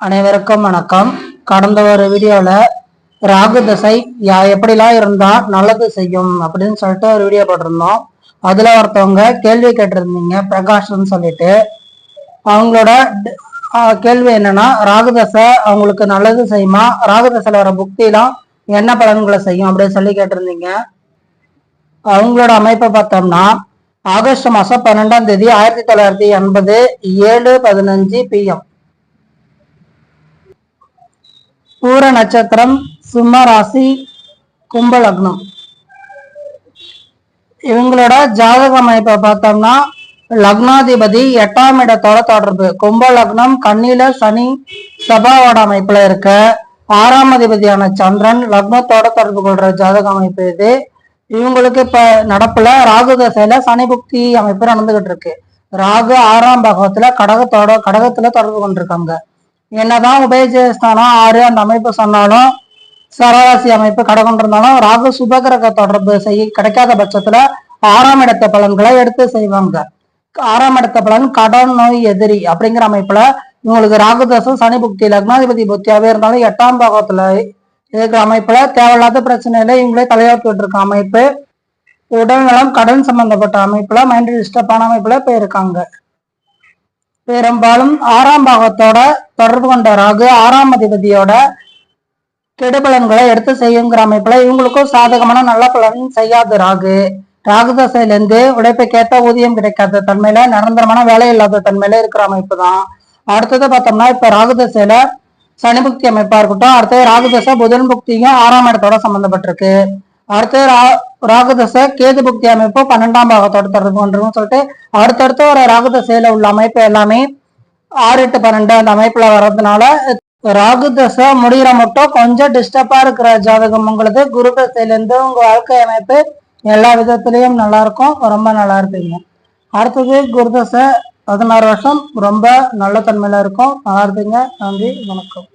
அனைவருக்கும் வணக்கம். கடந்த ஒரு வீடியோல ராகு தசை யா எப்படிலாம் இருந்தா நல்லது செய்யும் அப்படின்னு சொல்லிட்டு ஒரு வீடியோ போட்டிருந்தோம். அதுல ஒருத்தவங்க கேள்வி கேட்டிருந்தீங்க பிரகாஷ்னு சொல்லிட்டு. அவங்களோட கேள்வி என்னன்னா ராகு தசை அவங்களுக்கு நல்லது செய்யுமா? ராகு தசையில வர புக்திலாம் என்ன பலன்களை செய்யும் அப்படின்னு சொல்லி கேட்டிருந்தீங்க. அவங்களோட அமைப்பை பார்த்தோம்னா ஆகஸ்ட் மாசம் பன்னெண்டாம் தேதி ஆயிரத்தி தொள்ளாயிரத்தி எண்பது ஏழு பதினஞ்சு பிஎம் பூர நட்சத்திரம் சிம்ம ராசி கும்ப லக்னம் இவங்களோட ஜாதக அமைப்பை பார்த்தோம்னா லக்னாதிபதி எட்டாம் இடத்தோட தொடர்பு. கும்ப லக்னம் கண்ணில சனி சபாவோட அமைப்புல இருக்க ஆறாம் அதிபதியான சந்திரன் லக்னத்தோட தொடர்பு கொள்ற ஜாதக அமைப்பு இது. இவங்களுக்கு இப்ப நடப்புல ராகு தசையில சனி புக்தி அமைப்பு நடந்துகிட்டு இருக்கு. ராகு ஆறாம் பாகவத்துல கடகத்தோட கடகத்துல தொடர்பு கொண்டிருக்காங்க. என்னதான் உபயஜஸ்தானம் ஆறு அந்த அமைப்பு சொன்னாலும் சரராசி அமைப்பு கடகம் ராகு சுபகிரக தொடர்பு செய்ய கிடைக்காத பட்சத்துல ஆறாம் இடத்த பலன்களை எடுத்து செய்வாங்க. ஆறாம் இடத்த பலன் கடன் நோய் எதிரி அப்படிங்கிற அமைப்புல இவங்களுக்கு ராகு தசம் சனி புக்தி லக்னாதிபதி புத்தியாவே இருந்தாலும் எட்டாம் பாகத்துல இருக்கிற அமைப்புல தேவையில்லாத பிரச்சனையில இவங்களே தலையாட்டிட்டு இருக்க அமைப்பு உடல்நலம் கடன் சம்பந்தப்பட்ட அமைப்புல மைண்ட் டிஸ்டர்பான அமைப்புல போயிருக்காங்க. பெரும்பாலும் ஆறாம் பாகத்தோட தொடர்பு கொண்ட ராகு ஆறாம் அதிபதியோட கெடுபலன்களை எடுத்து செய்யுங்கிற அமைப்புல இவங்களுக்கும் சாதகமான நல்ல பலன் செய்யாது ராகு. ராகு தசையிலேருந்து உழைப்புக்கேற்ற ஊதியம் கிடைக்காத தன்மையில நிரந்தரமான வேலை இல்லாத தன்மையில இருக்கிற அமைப்பு தான் அடுத்தது பார்த்தோம்னா இப்ப ராகு தசையில சனி புக்தி அமைப்பா இருக்கட்டும் அடுத்தது ராகு தசை புதன் புக்தியும் ஆறாம் இடத்தோட சம்பந்தப்பட்டிருக்கு. அடுத்து ராகுதசை கேது புக்தி அமைப்பு பன்னெண்டாம் பாகத்தோட தொடர்பு கொண்டிருக்கும் சொல்லிட்டு அடுத்தடுத்து ஒரு ராகுதசையில உள்ள அமைப்பு எல்லாமே ஆறு எட்டு பன்னெண்டு அந்த அமைப்புல வர்றதுனால ராகு தசை முடிகிற மட்டும் கொஞ்சம் டிஸ்டர்பா இருக்கிற ஜாதகம் உங்களுக்கு குரு தசையிலிருந்து உங்க வாழ்க்கை அமைப்பு எல்லா விதத்திலயும் நல்லா இருக்கும். ரொம்ப நல்லா இருப்பீங்க. அடுத்தது குரு தசை பதினாறு வருஷம். ரொம்ப நல்ல தன்மையில இருக்கும். நல்லா இருப்பீங்க நன்றி. வணக்கம்.